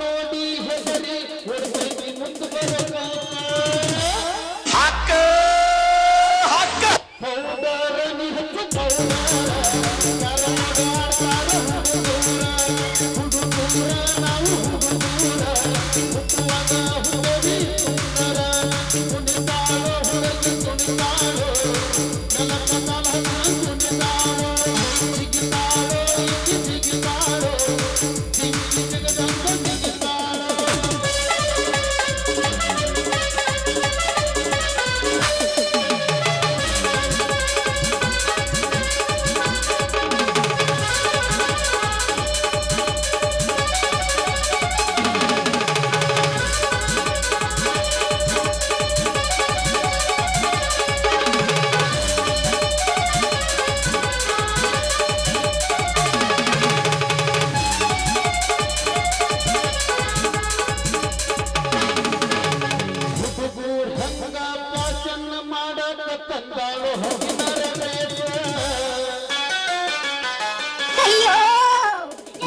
ನೋಡಿ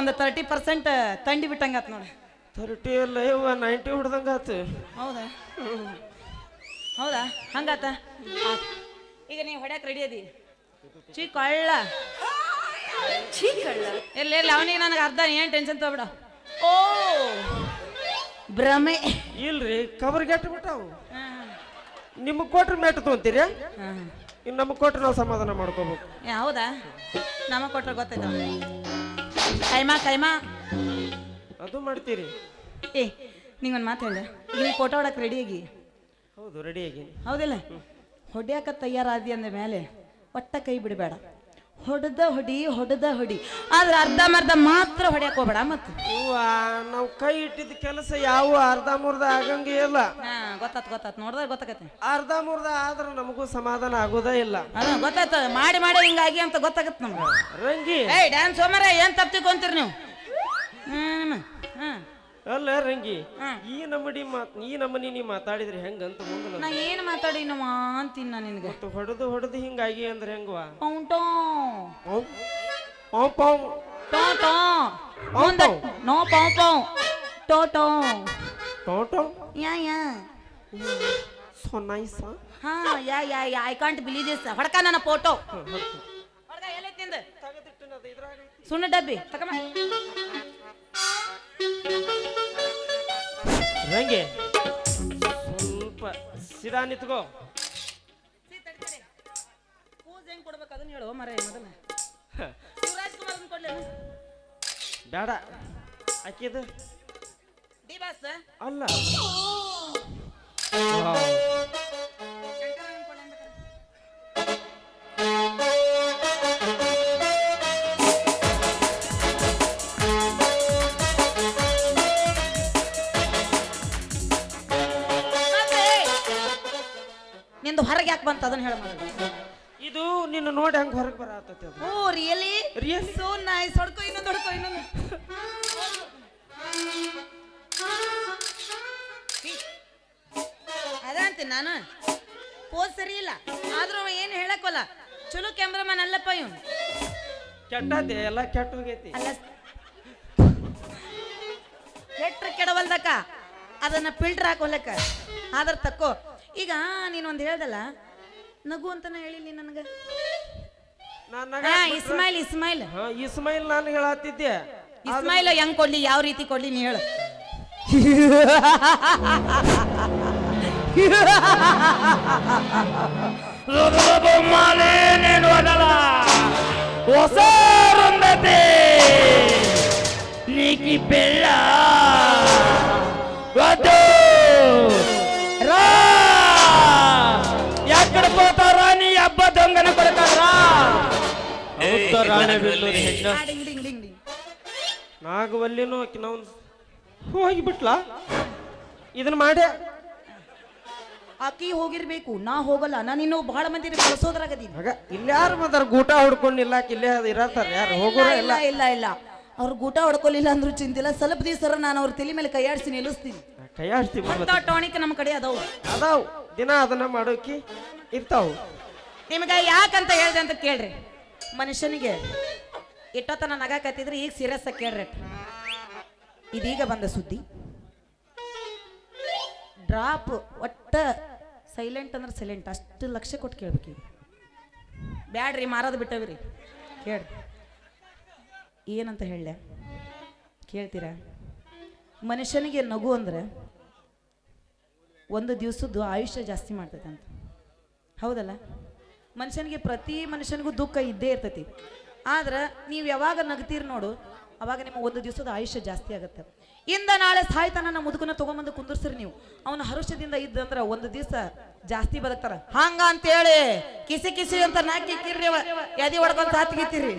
ಒಂದು thirty percent ತಂಡಿ ಬಿಟ್ಟಂಗಾತ್ ನೋಡಿ. ತರ್ಟಿ ಎಲ್ಲ ಇವ ನೈಂಟಿ ಹೊಡ್ದಂಗ ಆತು ಹೌದಾ? ಹೌದಾ? ಹಂಗಾತ? ಆತ್. ಈಗ ನೀವು ಹೊಡ್ಯಾಕ ರೆಡಿ ಅದಿ? ಚೀ ಕಳ್ಳ ಎಲ್ಲ ಎಲ್ಲ ಅವನಿಗೆ ನನಗೆ ಅರ್ಧ ಏನು ಟೆನ್ಷನ್ ತಗೋಬಿಡ. ಓ! ಭ್ರಮೆ. ಇಲ್ರಿ ಕವರ್ ಗೆಟ್ ಬಿಟ್ಟಾವು ಹಾ, ನಿಮಗೆ ಕೊಟ್ರೆ ಮೆಟ್ಟು ತೊಗೊಂತೀರಿ? ಹಾ. ಇನ್ನು ನಮಗೆ ಕೊಟ್ರೆ ನಾವು ಸಮಾಧಾನ ಮಾಡ್ಕೋಬೇಕು. ಏ, ಹೌದಾ? ನಮಗೆ ಕೊಟ್ರೆ ಗೊತ್ತಾಯ್ತು ಕೈಮಾ ಕೈಮಾ. ಅದು ಮಾಡ್ತೀರಿ. ಏ ನಿಂಗೊಂದು ಮಾತು ಹೇಳ ನೀವು ಫೋಟೋ ಹೊಡಕ್ಕೆ ರೆಡಿಯಾಗಿ ಹೌದು ರೆಡಿ ಆಗಿ. ಹೌದಿಲ್ಲ? ಹೊಡ್ಯಾಕ ತಯಾರಾದಿ ಅಂದ ಮೇಲೆ ಒಟ್ಟ ಕೈ ಬಿಡಬೇಡ. ಹೊಡೆದ ಹೊಡಿ ಹೊಡೆದ ಹೊಡಿ. ಆದ್ರೆ ಅರ್ಧಂಬರ್ಧ ಮಾತ್ರ ಹೊಡ್ಯಾಕ್ ಹೋಗ್ಬೇಡ ಮತ್ತು? ಇವ ನಾವು ಕೈ ಇಟ್ಟಿದ್ದ ಕೆಲಸ ಯಾವ ಅರ್ಧ ಮುರ್ಧ ಆಗಂಗೆ ಇಲ್ಲ. ಹಾ ಗೊತ್ತಾತ್ ಗೊತ್ತಾತ್. ನೋಡಿದ್ರೆ ಗೊತ್ತಾಗತ್ತೆ. ಅರ್ಧ ಮುರ್ಧ ಆದ್ರೆ ನಮಗೂ ಸಮಾಧಾನ ಆಗೋದೇ ಇಲ್ಲ. ಗೊತ್ತಾಯ್ತ ಗೊತ್ತಾಯ್ತು. ಮಾಡಿ ಮಾಡಿ ಹಿಂಗಾಗಿ ಅಂತ ಗೊತ್ತಾಗತ್ತೆ ನಮ್ಗೆ. ರಂಗಿ. ಏಯ್ ಡ್ಯಾನ್ಸ್ ಹೋಮರ ಏನ್ ತಪ್ತಿಕೊಂತೀರಿ ನೀವು? ಹ್ಮ್ ಹ್ಮ್. ಅಲ್ಲ ರಂಗಿ ಈ ನಮ್ಮಡಿ ಮಾತ್ ಈ ನಮ್ಮನಿ ನೀ ಮಾತಾಡಿದ್ರೆ ಹೆಂಗಂತ ಅಂತ ನಾ ಏನು ಮಾತಾಡಿ ನಮ್ಮ ಅಂತೀನಿ ನಾ ನಿನಗೆ. ಮತ್ತು ಹೊಡೆದು ಹೊಡೆದು ಹಿಂಗಾಗಿ ಅಂದ್ರೆ ಹೆಂಗವಾ ಪೌಂಟೋ ಪಾವ್ ಪಾವ್ ಪಾವ್ ಟೋ ಟೋ. ಮುಂದೆ ನೋ ಪೌ ಪೌ. ಟೋ ಟೋ. ಟೋಟೋ ಯಾ ಯಾ. So nice. ಹಾ yeah yeah yeah. I can't believe this. ಹೊಡ್ಕ ನನ್ನ ಫೋಟೋ. ಹೊಡ್ಕ. ಎಲ್ಲೈತಿ ನಿಂದು ಸುಣ್ಣ ಡಬ್ಬಿ ತಕಮ ರಂಗಿ. ಸ್ವಲ್ಪ ಸಿದಾ ನಿತ್ಕೋ. ಕೊಡ್ಬೇಕು ಅದನ್ನ ಹೇಳು ಮರ ಮೊದಲ ಶಿವರಾಜ್ ಕುಮಾರ್ ಅದನ್ನ ಕೊಡ್ಲೇನು ಬೇಡ ಅಕ್ಕಿದು ಡಿ ಬಾಸ್. ಅಲ್ಲ. ಹೊರಗೆ ಯಾಕೆ ಬಂತ? ಅದನ್ನ ಹೇಳ ಇದು ನಿನ್ನ ನೋಡಿ ಹಂಗ ಹೊರಗೆ ಬರತೈತಿ ಅದು. Oh really really so nice ಹೊಡ್ಕೋ ಇನ್ನೊಂದು ಹೊಡ್ಕೋ. ಇನ್ನೊಂದು ಅದಂತೆ ನಾನು. ಪೋಸ್ ಸರಿ ಇಲ್ಲ. ಆದ್ರೂ ಅವ ಏನು ಹೇಳಕ್ಕಲ್ಲ. ಚಲೋ ಕ್ಯಾಮ್ರಾಮನ್ ಅಲ್ಲಪ್ಪ ಇವನು. ಕೆಟ್ಟದೆ ಎಲ್ಲ ಕೆಟ್ಟ ಹೋಗೈತಿ ಅಲ್ಲ ಕೆಟ್ರ ಕೆಡವಲ್ದಕ್ಕ. ಅದನ್ನ ಫಿಲ್ಟರ್ ಹಾಕೋಲಕ್ಕ. ಆದ್ರ ತಕ್ಕೋ. ಈಗ ನೀನು ಒಂದು ಹೇಳ್ದಲ್ಲ ನಗು ಅಂತನ ಹೇಳಿಲ್ಲ ನನಗೆ ನನ್ನ ಹಾ ಇಸ್ಮಾಯಿಲ್ ಇಸ್ಮಾಯಿಲ್ ಹಾ ಇಸ್ಮೈಲ್ ನಾನು ಹೇಳತ್ತಿದ್ದೆ ಇಸ್ಮಾಯಿಲ್ ಹೆಂಗ್ ಕೊಡ್ಲಿ ಯಾವ ರೀತಿ ಕೊಡ್ಲಿ ನೀ ಹೇಳು ಹೊಸ ರುಂದತೆ నీకి పెళ్ళ వద్దు ಲಂಗನ ಕೊಡ್ತಾರ ನಾಗವಲ್ಲಿನೂ ನಾವು ಇದನ್ನ ಮಾಡಿ ಅಕ್ಕಿ ಹೋಗಿರ್ಬೇಕು ನಾ ಹೋಗಲ್ಲ ನಾನು ಇನ್ನೂ ಬಹಳ ಮಂದಿ ಕಳ್ಸೋದ್ರಾಗದೀನಿ. ಆಗ ಇಲ್ಲಾರು ಮತ್ತಾರ ಗೂಟ ಹೊಡ್ಕೊಂಡಿಲ್ಲ ಇಲ್ಲೇ ಇರತ್ತಾರ ಯಾರು? ಹೋಗೋರ ಇಲ್ಲ ಇಲ್ಲ. ಇಲ್ಲ ಅವ್ರ ಅವ್ರು ಗೂಟ ಹೊಡ್ಕೊಲಿಲ್ಲ ಅಂದ್ರೂ ಚಿಂತಿಲ್ಲ. ಸ್ವಲ್ಪ ದಿವಸ ನಾನು ಅವ್ರ ತಲೆ ಮೇಲೆ ಕೈಯಾಡಿಸಿ ನಿಲ್ಲಿಸ್ತೀನಿ. ಕೈಯಾಡ್ತೀವಿ ಟಾನಿಕ್ ನಮ್ಮ ಕಡೆ ಅದಾವು. ಅದಾವ್. ದಿನ ಅದನ್ನ ಮಾಡೋಕಿ ಇರ್ತಾವು. ನಿಮಗೆ ಯಾಕಂತ ಹೇಳಿದೆ ಅಂತ ಕೇಳ್ರಿ. ಮನುಷ್ಯನಿಗೆ ಇಟ್ಟೋತನ ನಗಾಕತ್ತಿದ್ರೆ ಈಗ ಸೀರಿಯಸ್ ಆಗಿ ಕೇಳ್ರಿ. ಇದೀಗ ಬಂದ ಸುದ್ದಿ. ಡ್ರಾಪ್ ಒಟ್ಟ ಸೈಲೆಂಟ್ ಅಂದ್ರೆ ಸೈಲೆಂಟ್ ಅಷ್ಟು ಲಕ್ಷ ಕೊಟ್ಟು ಕೇಳ್ಬೇಕು ಬ್ಯಾಡ್ರಿ, ಮಾರೋದು ಬಿಟ್ಟವ್ರಿ. ಕೇಳ್ರಿ. ಏನಂತ ಹೇಳಲೆ? ಕೇಳ್ತೀರಾ? ಮನುಷ್ಯನಿಗೆ ನಗು ಅಂದ್ರೆ ಒಂದು ದಿವಸದ್ದು ಆಯುಷ್ಯ ಜಾಸ್ತಿ ಮಾಡ್ತೈತೆ ಅಂತ ಹೌದಲ್ಲ? ಮನುಷ್ಯನಿಗೆ ಪ್ರತಿ ಮನುಷ್ಯನಿಗೂ ದುಃಖ ಇದ್ದೇ ಇರ್ತೈತಿ. ಆದ್ರೆ ನೀವು ಯಾವಾಗ ನಗ್ತೀರಿ ನೋಡು ಅವಾಗ ನಿಮಗೆ ಒಂದು ದಿವಸದ ಆಯುಷ್ಯ ಜಾಸ್ತಿ ಆಗುತ್ತೆ. ಇಂದ ನಾಳೆ ಸಾಯ್ತಾನ ನಮ್ಮ ಮುದುಕನ ತೊಗೊಂಬಂದು ಕುಂದಿರ್ಸ್ರಿ ನೀವು. ಅವನ ಹರುಷದಿಂದ ಇದ್ದಂದ್ರೆ ಒಂದು ದಿವಸ ಜಾಸ್ತಿ ಬದುಕ್ತಾರ. ಹಂಗ ಅಂತೇಳಿ ಕಿಸಿ ಕಿಸಿ ಅಂತ ನಾಕಿ ಕಿರ್ರಿ ಎದಿ ಹೊಡ್ಕೊಂತ ಹಾತ್ಗಿತ್ತೀರಿ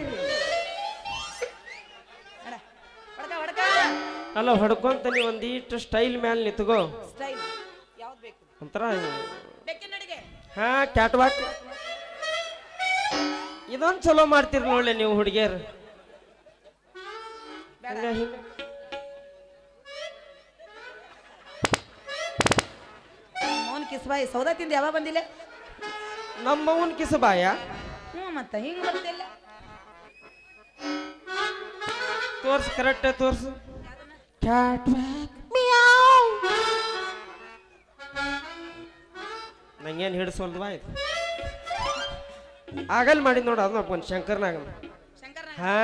ಅಲ್ಲ ಹೊಡ್ಕೊಂತ ನೀವು ಒಂದೀಟ್ ಸ್ಟೈಲ್ ಮ್ಯಾಲ ನಿತ್ಕೋ. ಸ್ಟೈಲ್ ಯಾವ್ದು ಬೇಕು? ಒಂಥರ ಹಾ ಕ್ಯಾಟ್ ವಾಕ್ ಇದೊಂದು ಚಲೋ ಮಾಡ್ತೀರಿ ನೋಡ್ಲಿ ನೀವು ಹುಡುಗಿಯರು. ಮೌನ್ ಕಿಸ್ಬಾಯಿ ಸೌದಾ ತಿಂದು ಯಾವಾಗ ಬಂದಿಲ್ಲ? ನಮ್ಮ ಮೌನ್ ಬಾಯ ಹ್ಞೂ ಮತ್ತೆ ಹಿಂಗೆ ಬರ್ತಿಲ್ಲ ತೋರ್ಸ್ ಕರೆಕ್ಟ್ ತೋರ್ಸು. ಕ್ಯಾಟ್ ಮಿಯಾವ್. ನಂಗೇನು ಹಿಡಿಸೋಲ್ವಾ ಇದು? ಆಗಲ್ ಮಾಡಿದ್ ನೋಡ ಅದನ್ನ ಒಂದು ಶಂಕರ್ನಾಗ. ಶಂಕರ ಹಾ?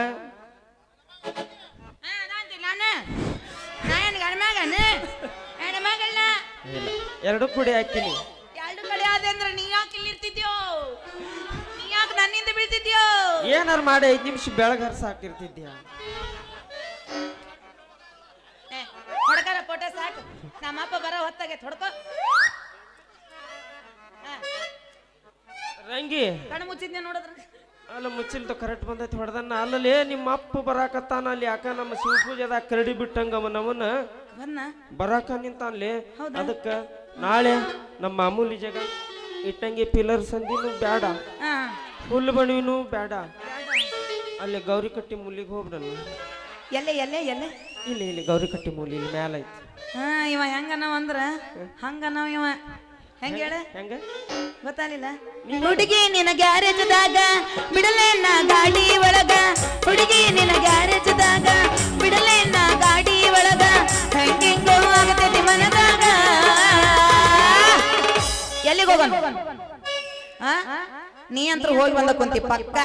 ಎರಡು ಕುಡಿ ಹಾಕಿನಿ ಎರಡು ಕಡೆ ಆದೆ ಅಂದ್ರೆ ನೀ ಯಾಕೆ ಇಲ್ಲಿ ಇರ್ತಿದ್ಯೋ? ನೀ ಯಾಕೆ ನನ್ನಿಂದ ಬೀಳ್ತಿದ್ಯೋ? ಏನಾರು ಮಾಡಿ ಐದು ನಿಮಿಷ ಬೆಳಗ್ಗೆ ಹರ್ಸ ಹಾಕಿರ್ತಿದ್ಯಾ? ಹೊಡ್ಕರ ಫೋಟೋ ಸಾಕು. ನಮ್ಮಪ್ಪ ಬರೋ ಹೊತ್ತಾಗೆ ಹೊಡ್ಕೋ. ರಂಗಿ ಕಣ್ಣು ಮುಚ್ಚಿದ್ನೆ ನೋಡಿದ್ರ? ಅಲ್ಲ ಮುಚ್ಚಿಲ್ತ ಕರೆಕ್ಟ್ ಬಂದೈತಿ ಹೊಡೆದನ್ನ. ಅಲ್ಲಲ್ಲಿ ನಿಮ್ಮ ಅಪ್ಪ ಬರಾಕತ್ತಾನ ಅಲ್ಲಿ. ಯಾಕ ನಮ್ಮ ಶಿವ ಶಿವಪೂಜೆದಾಗ ಕರಡಿ ಬಿಟ್ಟಂಗ ಅವನವನ್ನ ಬನ್ನ ಬರಾಕ ನಿಂತಾನಲ್ಲಿ? ಅದಕ್ಕ ನಾಳೆ ನಮ್ಮ ಮಾಮೂಲಿ ಜಗ ಇಟ್ಟಂಗಿ ಪಿಲ್ಲರ್ ಸಂದಿನೂ ಬೇಡ ಹುಲ್ಲು ಬಣವಿನೂ ಬೇಡ ಅಲ್ಲಿ ಗೌರಿ ಕಟ್ಟಿ ಮೂಲಿಗೆ ಹೋಗ್ಬಿಡನು ಎಲ್ಲ ಎಲ್ಲ ಎಲ್ಲ? ಇಲ್ಲಿ ಇಲ್ಲಿ ಗೌರಿ ಕಟ್ಟಿ ಮೂಲಿ ಇಲ್ಲಿ ಮ್ಯಾಲ ಐತಿ ಹಾ ಇವ ಹೆಂಗ ನಾವ್ ಅಂದ್ರ? ಹಂಗ ನಾವ್ ಇವ. ಹೆಂಗ ಹೇಳ? ಹೆಂಗ? ಗೊತ್ತಾಗ್ಲಿಲ್ಲ? ಹುಡುಗಿ ನಿನ್ನ ಗ್ಯಾರೇಜ್ದಾಗ, ಬಿಡಲೇನ ಗಾಡಿ ಒಳಗ? ಹುಡುಗಿ ನಿನ್ನ ಗ್ಯಾರೇಜ್ದಾಗ, ಬಿಡಲೇನ ಗಾಡಿ ಒಳಗ? ಹೆಂಗೆಂಗೋ ಎಲ್ಲಿಗೆ ಹೋಗೋಣ? ನೀ ಅಂತ ಹೋಗಿ ಬಂದ ಕುಂತಿ, ಪಕ್ಕ.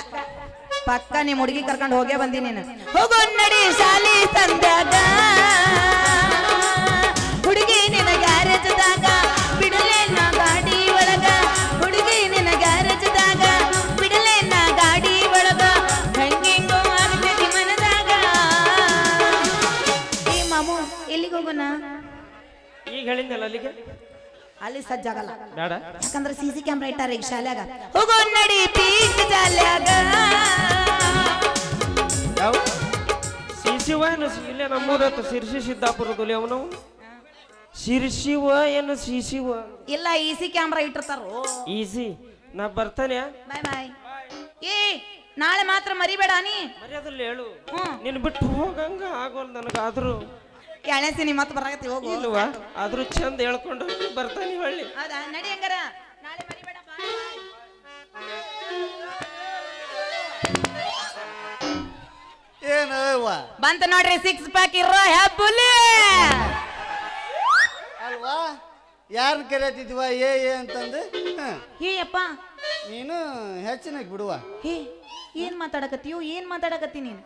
ಪಕ್ಕ ನಿಮ್ಮ ಹುಡುಗಿ ಕರ್ಕೊಂಡು ಹೋಗೇ ಬಂದಿ ನೀನು. ಹೋಗೋ ನಡಿ ಶಾಲಿ ತಂದಾಗ. ಈಗ ಹೇಳಿದ್ನಲ್ಲ ಅಲ್ಲಿಗೆ ಅಲ್ಲಿ ಸಜ್ಜಾಗಲ್ಲ. ಬೇಡ. ಯಾಕಂದ್ರೆ ಸಿ ಸಿ ಕ್ಯಾಮ್ರಾ ಇಟ್ಟಾರ ಈಗ ಶಾಲ್ಯಾಗ. ಹೋಗೋ ನಡಿ ಪೀಕ್ ಶಾಲ್ಯಾಗ. ಯಾವ? ಶಿಶಿವ ಏನು ಇಲ್ಲೇ ನಮ್ಮೂರತ್ತು ಶಿರ್ಸಿ ಸಿದ್ದಾಪುರದಲ್ಲಿ ಅವನು? ಶಿರ್ಸಿವ ಏನು ಶಿಶಿವ ಇಲ್ಲ ಇ ಸಿ ಕ್ಯಾಮ್ರಾ ಇಟ್ಟಿರ್ತಾರೋ? ಈಸಿ. ನಾ ಬರ್ತಾನೆ. ಬಾಯ್ ಬಾಯ್. ಏ ನಾಳೆ ಮಾತ್ರ ಮರಿಬೇಡ ನೀ. ಮರ್ಯಾದಲ್ಲಿ ಹೇಳು. ಹ್ಮ್. ನಿನ್ ಬಿಟ್ಟು ಹೋಗಂಗ ಆಗೋಲ್ ನನಗಾದ್ರೂ. ಎಳೆ ಸಿನಿ ಮತ್ತೆ ಬರಾಕತ್ತಿ ಹೋಗು. ಇಲ್ವಾ? ಆದ್ರೂ ಚಂದ ಹೇಳ್ಕೊಂಡು ಬರ್ತಾನೆ ಹೊಳ್ಳಿ ಹೌದಾ? ನಡಿ ಹಂಗಾರ. ನಾಳೆ ಮರಿಬೇಡ ಬಂತ ನೋಡ್ರಿ ಸಿಕ್ಸ್ ಪ್ಯಾಕ್ ಇರೋ ಹೆಬ್ಬುಲಿ. ಅಲ್ವಾ? ಯಾರನ್ನ ಕರೆಯತ್ತಿದ್ವಾ ಏ ಏ ಅಂತಂದು? ಹೀಯಪ್ಪ. ನೀನು ಹೆಚ್ಚಿನ ಬಿಡುವ. ಹೇ ಏನ್ ಮಾತಾಡಕತ್ತೀಯೋ ಏನ್ ಮಾತಾಡಕತ್ತಿ ನೀನ್?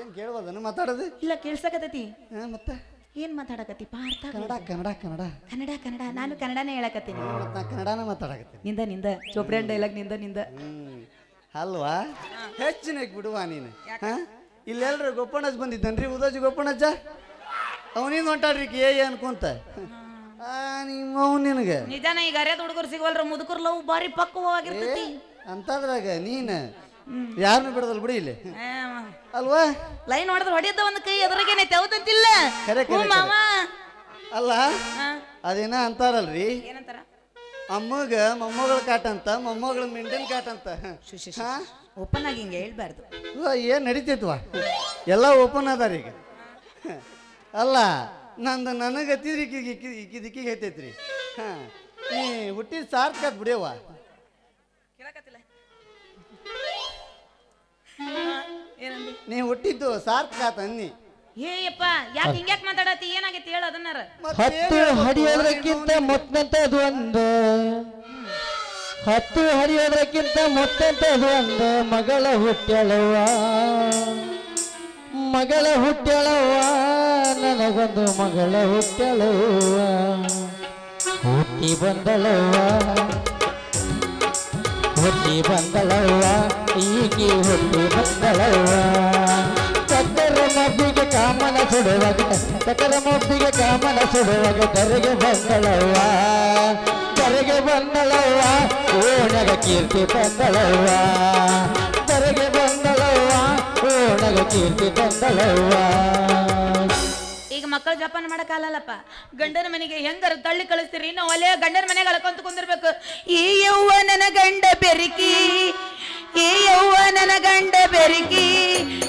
ಏನು ಕೇಳ್ಬೋದನ್ನು ಮಾತಾಡೋದು? ಇಲ್ಲ ಕೇಳ್ಸಕತ್ತೈತಿ. ಹಾ, ಮತ್ತೆ? ಏನ್ ಮಾತಾಡಕತ್ತಿ? ಪಾರ್ಥ ಕನ್ನಡ ಕನ್ನಡ ಕನ್ನಡ. ಕನ್ನಡ ಕನ್ನಡ. ನಾನು ಕನ್ನಡನೇ ಹೇಳಕತ್ತೀನಿ. ಮತ್ತೆ ನಾ ಕನ್ನಡನ ಮಾತಾಡಕತ್ತೀನಿ. ನಿಂದ ನಿಂದ. ಚೋಪ್ರೆ ಡೈಲಾಗ್ನಿಂದ ನಿಂದ. ಹ್ಮ್ ಅಲ್ವಾ? ಹೆಚ್ಚಿನ ಬಿಡುವ ನೀನು. ಹಾ? ಇಲ್ಲೆಲ್ರು ಗೋಪಣ್ಣಜ್ ಬಂದಿದ್ದನ್ರಿ ಉದೋಜಿ ಗೋಪಣ್ಣಜ್ಜ? ಅವನಿಂದ ಹೊಂಟಾಡ್ರಿ ಏ ಏ ಅನ್ಕೊಂತ ನಿನಗೆ. ನಿಜಾನ ಈಗ ಅರ್ಯದ ಹುಡುಗರು ಸಿಗವಲ್ರ ಮುದುಕರ್ ಲವ್ ಬಾರಿ ಪಕ್ವವಾಗಿರ್ತೈತಿ. ಅಂತದ್ರಾಗ ನೀನು ಯಾರನ್ನು ಬಿಡೋದಲ್ಲ ಬಿಡಿ ಇಲ್ಲಿ. ಅಲ್ವಾ? ಲೈನ್ ಹೊಡೆದ್ರೆ ಹೊಡೆಯದ ಒಂದು ಕೈ ಅದ್ರಾಗೇನೆ ಮಾವ. ಅಲ್ಲ ಅದೇನ ಅಂತಾರಲ್ರಿ? ಅಮ್ಮಗ ಮೊಮ್ಮಗಳ ಕಾಟ ಅಂತ ಮೊಮ್ಮಗಳ ಮಿಂಡನ್ ಕಾಟ ಅಂತ ಓಪನ್ ಆಗಿ ಹಿಂಗೆ ಹೇಳ್ಬಾರ್ದು. ಏನು ನಡೀತೈತ್ವಾ? ಎಲ್ಲ ಓಪನ್ ಅದಾರ ಈಗ ಅಲ್ಲ ನಂದು ನನಗೆ ಹತ್ತಿದ್ರಿ ಈಕಿಗೆ ಈಕಿ ಈಕಿ ದಿಕ್ಕಿಗೆ ಹತ್ತೈತ್ರಿ ಹಾಂ ನೀ ಹುಟ್ಟಿದ ಸಾರ್ಥಕತ್ ಬಿಡ್ಯವ್ವ. ಏನಂದಿ? ನೀ ಹುಟ್ಟಿದ್ದು ಸಾರ್ಥಕ ಅನ್ನಿ. ಹೇಯಪ್ಪ ಯಪ್ಪ ಯಾಕೆ ಹಿಂಗ್ಯಾಕ್ ಮಾತಾಡತಿ ಏನಾಗೈತಿ ಹೇಳು ಅದನ್ನಾರ. ಹತ್ತು ಹಡಿಯೋದ್ರಕ್ಕಿಂತ ಮೊತ್ತಂತ ಅದು ಒಂದು. ಹತ್ತು ಹರಿಯೋದ್ರಕ್ಕಿಂತ ಮೊತ್ತಂತದು ಒಂದು. ಮಗಳ ಹುಟ್ಟ್ಯಾಳವ್ವ. ಮಗಳ ಹುಟ್ಟಳವ ನನಗೊಂದು ಮಗಳ ಹುಟ್ಟಳವ ಹುಟ್ಟಿ ಬಂದಳವ್ವ ಹುಟ್ಟಿ ಬಂದಳವ್ವ ಈಗಿ ಹುಟ್ಟಿ ಬಂದಳವ್ವ. ಕಕ್ಕರ ಮಬ್ಬಿಗೆ ಕಾಮನ ಸುಡುವಾಗ ಚಕ್ಕರ ಮಬ್ಬಿಗೆ ಕಾಮನ ಸುಡುವಾಗ ಕರೆಗೆ ಬಂದಳವ್ವ ಕರೆಗೆ ಬಂದಳವ್ವ. ಓಣಗ ಕೀರ್ತಿ ಬಂದಳವ್ವ, ಕರೆಗೆ ಓಣಗ ಕೀರ್ತಿ ಈಗ ಮಕ್ಕಳು ಜಪಾನ್ ಮಾಡಕ್ಕಾಗಲ್ಲಪ್ಪ ಗಂಡನ ಮನೆಗೆ ಹೆಂಗರ ತಳ್ಳಿ ಕಳಿಸ್ತೀರಿ? ನಾವು ಅಲ್ಲೇ ಗಂಡನ ಮನೆಗೆ ಅಳ್ಕೊಂತ ಕುಂದಿರ್ಬೇಕು. ಈ ಯವ್ವ ನನ್ನ ಗಂಡ ಬೆರಿಕಿ ಈ ಯವ್ವ ನನ್ನ ಗಂಡ ಬೆರಿಕಿ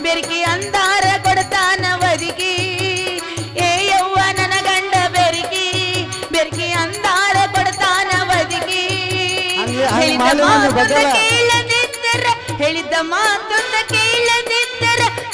ಬೆರಿಕಿ ಅಂದಾರ ಕೊಡ್ತಾನ ಬದುಕಿ. ಏ ಯವ್ವ ನನ್ನ ಗಂಡ ಬೆರಿಕಿ ಬೆರಿಕಿ ಅಂದಾರ ಕೊಡ್ತಾನ ಬದುಕಿ. ಹೇಳಿದ ಮಾಡು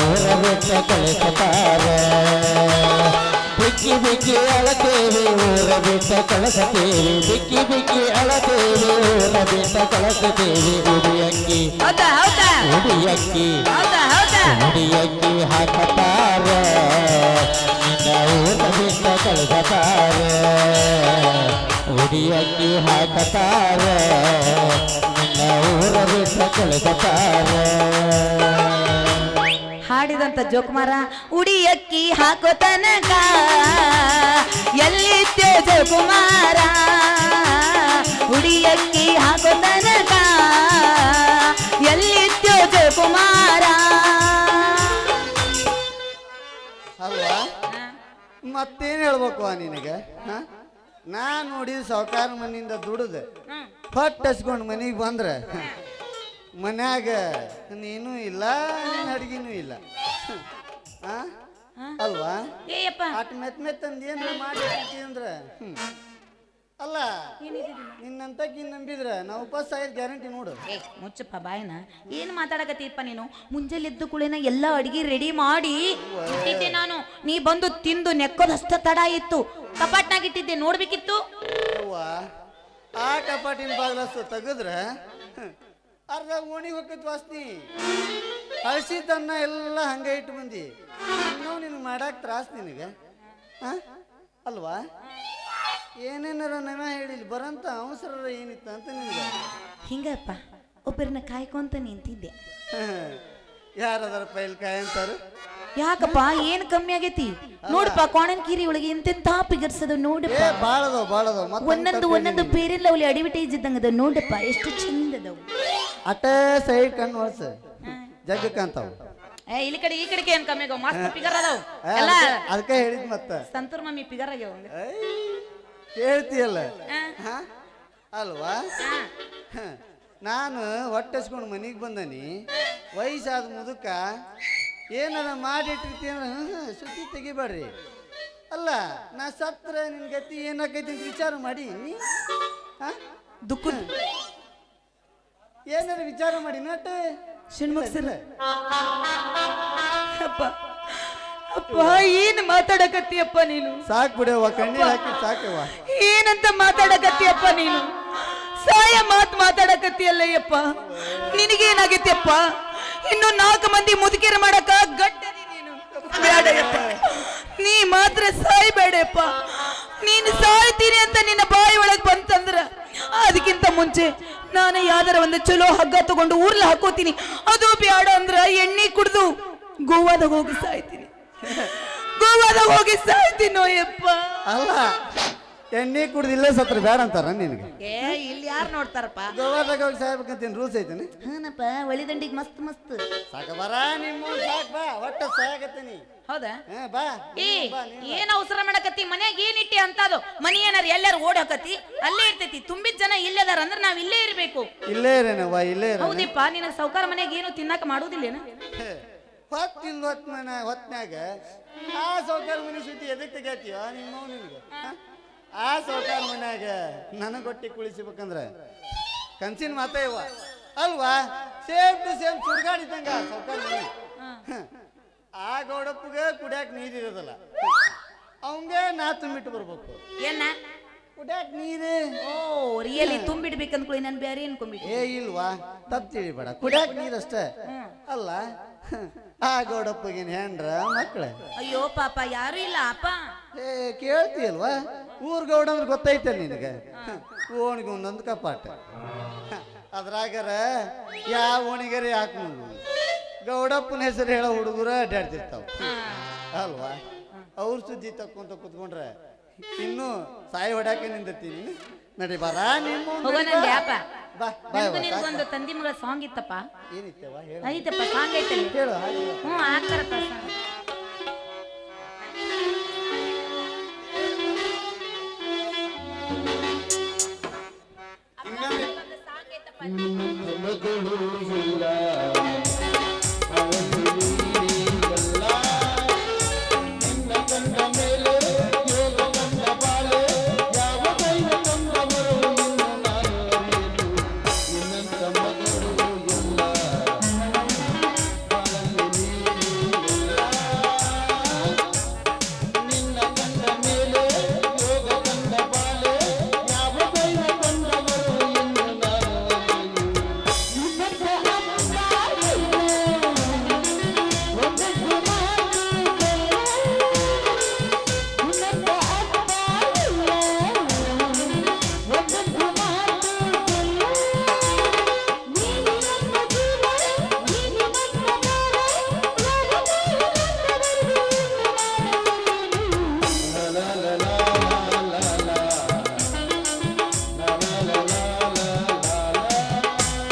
ಊರ ಬಿಟ್ಟ ಕಳಿಸತಾರ ಬಿಕ್ಕಿ ಬಿಕ್ಕಿ ಅಳತೇವಿ ಊರ ಬಿಟ್ಟ ಕಳಿಸತೇವಿ ಬಿಕ್ಕಿ ಬಿಕ್ಕಿ ಅಳತೇವಿ ಊರ ಬಿಟ್ಟ ಕಳಿಸತೇವಿ ಉಡಿಯಕ್ಕಿ ಉಡಿಯಕ್ಕಿ ಹುಡಿಯಕ್ಕಿ ಹಾಕತಾರ ನಿನ್ನ ಊಟ ಬಿಟ್ಟ ಕಳಿಸತಾರ ಹುಡಿಯಕ್ಕಿ ಹಾಕತಾರ ನಿನ್ನ ಊರ ಬಿಟ್ಟ ಕಳಿಸತಾರ ಹಾಡಿದಂತ ಜೋಕುಮಾರ ಉಡಿ ಅಕ್ಕಿ ಹಾಕೋ ತನಕ ಎಲ್ಲಿದ್ದೆ ಜೋಕುಮಾರ ಉಡಿ ಅಕ್ಕಿ ಹಾಕೋ ತನಕ ಎಲ್ಲಿದ್ದೆ ಜೋಕುಮಾರ ಅಲ್ವಾ? ಮತ್ತೇನು ಹೇಳ್ಬೇಕು ನಿನಗೆ? ನಾ ನೋಡಿದ ಸಾವುಕಾರ ಮನೆಯಿಂದ ದುಡಿದೆ ಹೊಟ್ಟಸ್ಕೊಂಡು ಮನೆಗೆ ಬಂದ್ರೆ ಮನ್ಯಾಗ ನೀನು ಇಲ್ಲ ನಿನ್ನ ಅಡ್ಗಿನೂ ಇಲ್ಲ. ಆ? ಅಲ್ವಾ? ಏಯಪ್ಪ. ಆಟ ಮೆತ್ ಮೆತ್ ಅಂದ್ ಏನ್ರ ಮಾಡಿ ಅಂದ್ರ? ಅಲ್ಲ ಹ್ಮ್. ಅಲ್ಲ ನಿನ್ನಂತಕಿ ನಂಬಿದ್ರ ನಾವು ಉಪವಾಸ ಆಗಿದ್ ಗ್ಯಾರಂಟಿ ನೋಡು. ಏ ಮುಚ್ಚಪ್ಪ ಬಾಯನ. ಏನು ಮಾತಾಡಕತ್ತೀಪ್ಪ ನೀನು? ಮುಂಜಾನೆ ಎದ್ದು ಕುಳಿನ ಎಲ್ಲ ಅಡಿಗೆ ರೆಡಿ ಮಾಡಿ ಇಟ್ಟಿದ್ದೆ ನಾನು. ನೀ ಬಂದು ತಿಂದು ನೆಕ್ಕೋದಷ್ಟ ತಡ ಇತ್ತು. ಕಪಾಟ್ನಾಗ ಇಟ್ಟಿದ್ದೆ ನೋಡ್ಬೇಕಿತ್ತು? ಅವ್ವ ಆ ಕಪಾಟಿನ ಬಾಗ್ಲಸ್ತು ತೆಗೆದ್ರ ಅರ್ಧ ಓಣಿ ವಾಸ್ತಿ ವಾಸ್ನಿ. ತನ್ನ ಎಲ್ಲ ಹಂಗೆ ಇಟ್ಟು ಬಂದಿ. ಇನ್ನೂ ನಿನಗೆ ಮಾಡಾಕ್ ತ್ರಾಸ್ ನಿನಗೆ? ಹಾ? ಅಲ್ವಾ? ಏನೇನಾರ ನನ ಹೇಳಿಲ್ಲ ಬರಂತ ಅವಸರ ಏನಿತ್ತು ಅಂತ ನಿನಗೆ? ಹಿಂಗಪ್ಪ ಒಬ್ಬರನ್ನ ಕಾಯ್ಕೊಂತ ನಿಂತಿದ್ದೆ. ಯಾರದಾರ ಪೈಲ್ ಕಾಯಿ ಅಂತಾರು? ಯಾಕಪ್ಪ ಏನ್ ಕಮ್ಮಿ ಆಗೈತಿ? ನೋಡಪ್ಪ ಕೋಣನ್ಕಿರಿ ಒಳಗೆ ಎಂತೆಂತ ಪಿಗರ್ಸದ ಅದ ನೋಡಪ್ಪ ಬಾಳದವ್ ಬಾಳದವ್. ಒಂದೊಂದು ಒಂದೊಂದು ಬೇರೆಲ್ಲ ಅವಳಿ ಅಡ್ವರ್ಟೈಸ್ ಇದ್ದಂಗದ ನೋಡಪ್ಪ ಎಷ್ಟು ಚಂದ ಅದಾವು ಅಟ ಸೈಡ್ ಕಣ್ಣು ಹೊಡ್ಸ ಜಗ್ಗ ಕಾಂತಾವ್ ಏ ಇಲ್ಲಿ ಕಡೆ ಈ ಕಡೆಗೆ ಏನ್ ಕಮ್ಮಿ ಆಗವ ಮಸ್ತ್ ಪಿಗರ್ ಅದಾವ. ಎಲ್ಲ ಅದಕ್ಕೆ- ಹೇಳಿದ್ ಮತ್ತ. ಸಂತೂರ್ ಮಮ್ಮಿ ಪಿಗರ್ ಆಗ್ಯಾವ ಹೇಳ್ತೀಯಲ್ಲ ಆ. ಹಾ? ಅಲ್ವಾ? ಹ. ನಾನು ಹೊಟ್ಟೆಸ್ಕೊಂಡು ಮನೆಗೆ ಬಂದನಿ. ವಯಸ್ಸಾದ ಮುದುಕ ಏನಾರ ಮಾಡಿಟ್ಟಿರ್ತೀನಿ ಸುದ್ದಿ ತೆಗಿಬೇಡ್ರಿ. ಅಲ್ಲ ನಾ ಸತ್ರ ನಿನ್ ಗತಿ ಏನಾಕೈತಿ ಅಂತ ವಿಚಾರ ಮಾಡಿ. ದುಃಖ ಏನಾರ ವಿಚಾರ ಮಾಡಿ ನಟ. ಷಣ್ಮುಖ ಸರ್. ಅಪ್ಪ ಅಪ್ಪ ಏನ್ ಮಾತಾಡಕತ್ತಿಯಪ್ಪ ನೀನು? ಸಾಕ್ ಬಿಡವ್ವ ಕಣ್ಣೀರ್ ಹಾಕಿ ಸಾಕವ್ವ. ಏನಂತ ಮಾತಾಡಕತ್ತಿಯಪ್ಪ ನೀನು? ಸಾಯ ಮಾತ್ ಮಾತಾಡಕತ್ತಿಯಲ್ಲಯ್ಯಪ್ಪ. ನಿನಗೇನಾಗೈತಿಯಪ್ಪ? ಇನ್ನು ನಾಲ್ಕು ಮಂದಿ ಮುದುಕಿರ ಮಾಡಕ ಗಟ್ಟದಿ ನೀನು. ಬೇಡಯ್ಯಪ್ಪ. ನೀ ಮಾತ್ರ ಸಾಯ್ಬೇಡಪ್ಪ. ನೀನು ಸಾಯ್ತೀನಿ ಅಂತ ನಿನ್ನ ಬಾಯಿ ಒಳಗೆ ಬಂತಂದ್ರ ಅದಕ್ಕಿಂತ ಮುಂಚೆ ನಾನು ಯಾವ್ದಾರ ಒಂದು ಚಲೋ ಹಗ್ಗ ತಗೊಂಡು ಊರ್ಲ ಹಾಕೋತೀನಿ. ಅದು ಬ್ಯಾಡ ಅಂದ್ರ ಎಣ್ಣೆ ಕುಡ್ದು ಗೋವಾದಾಗ ಹೋಗಿ ಸಾಯ್ತೀನಿ. ಗೋವಾದಾಗ ಹೋಗಿ ಸಾಯ್ತೀನೋ ಯಪ್ಪ ಅಲ್ಲ ಎಣ್ಣೆ ಕುಡಿದಿಲ್ಲ ಸತ್ರ ಬೇಡ ಅಂತಾರ ನಿನಗೆ. ಏ ಇಲ್ಲಿ ಯಾರು ನೋಡ್ತಾರಪ್ಪ? ಗೋವಾದಾಗ ಹೋಗಿ ಸಾಯ್ಬೇಕಂತ ರೂಲ್ಸ್ ಐತೇನೆ? ಹಾನಪ್ಪ ಒಳಿದಂಡಿಗೆ ಮಸ್ತ್ ಮಸ್ತ್. ಸಾಕ ಬರ ನಿಮ್ಮ ಸಾಕ್ ಬಾ ಒಟ್ಟ ಸಾಯಕತ್ತೀನಿ. ಹೌದಾ? ಹಾ ಬಾ ಏ ಏನ್ ಅವಸರ ಮಾಡಕತ್ತಿ? ಮನ್ಯಾಗ ಏನ್ ಇಟ್ಟಿ ಅಂತದು? ಮನಿ ಏನಾರ ಎಲ್ಲಾರು ಓಡ್ ಹಾಕತ್ತಿ? ಅಲ್ಲೇ ಇರ್ತೈತಿ. ತುಂಬಿದ ಜನ ಇಲ್ಲೇ ಅದಾರ ಅಂದ್ರ ನಾವ್ ಇಲ್ಲೇ ಇರ್ಬೇಕು. ಇಲ್ಲೇ ಇರೇನವ್ವ ಇಲ್ಲೇ ಇರ ಹೌದಿಪ್ಪ ನಿನಗ್ ಸೌಕಾರ ಮನ್ಯಾಗ ಏನು ತಿನ್ನಕ ಮಾಡುದಿಲ್ಲೇನ? ಹೊತ್ತಿಂದ ಹೊತ್ತು ಹೊತ್ತಿನ ಹೊತ್ನ್ಯಾಗ ಆ ಸೌಕಾರ ಮನೆ ಸುತ್ತಿ ಎದಕ್ಕೆ ತೆಗಿತೀವ ನಿಮ್ಮ ನಿನಗೆ ಆ ಸೌಕಾರ ಮನ್ಯಾಗ ನನಗೆ ಹೊಟ್ಟಿ ಕುಳಿಸಿಬೇಕಂದ್ರೆ ಕನ್ಸಿನ ಮಾತೇ ಇವ. ಅಲ್ವಾ? ಸೇಮ್ ಟು ಸೇಮ್ ಸುಡ್ಗಾಡಿದ್ದಂಗ ಸೌಕಾರ ಮನೆ. ಆ ಗೌಡಪ್ಪಗೆ ಕುಡಿಯಾಕ ನೀರಿರೋದಲ್ಲ ಅವಂಗೆ ನಾ ತುಂಬಿಟ್ಟು ಬರ್ಬೇಕು. ಏನ? ಕುಡಿಯಾಕ ನೀರು? ಓ ರಿಯಲಿ ತುಂಬಿಡ್ಬೇಕಂದ್ಕೊಳ್ಳಿ ನಾನು ಬೇರೆ ಅನ್ಕೊಂಬಿಟ್ಟು ಏ ಇಲ್ವಾ? ತಪ್ಪು ತಿಳಿಬೇಡ ನೀರು ನೀರಷ್ಟೇ ಅಲ್ಲ ಆ ಗೌಡಪ್ಪಗಿನ ಹೆಂಡ್ರ ಮಕ್ಕಳ ಅಯ್ಯೋ ಪಾಪ ಯಾರು ಇಲ್ಲ ಅಪ್ಪ. ಏ ಕೇಳ್ತೀಯಲ್ವಾ? ಊರ್ ಗೌಡ ಅಂದ್ರೆ ಗೊತ್ತೈತೆ ನಿನಗೆ. ಓಣಿಗೆ ಒಂದೊಂದು ಕಪಾಟ. ಅದ್ರಾಗರ ಯಾವ ಓಣಿಗರ ಯಾಕೆ ಗೌಡಪ್ಪನ ಹೆಸರು ಹೇಳೋ ಹುಡುಗರು ಅಡ್ಡಾಡ್ತಿರ್ತಾವ. ಅಲ್ವಾ? ಅವ್ರ ಸುದ್ದಿ ತಕ್ಕೊಂತ ಕುತ್ಕೊಂಡ್ರೆ ಇನ್ನು ಸಾಯಿ ಹೊಡ್ಯಾಕೆ ನಿಂದಿರ್ತೀನಿ. ನಡಿ ತಂದಿ ಮಗಳ ಸಾಂಗ್ ಇತ್ತಪ್ಪ ಐತಪ್ಪ ಸಾಂಗ್ ಐತಲ್ಲ ಹೇಳು ಹ್ಞೂ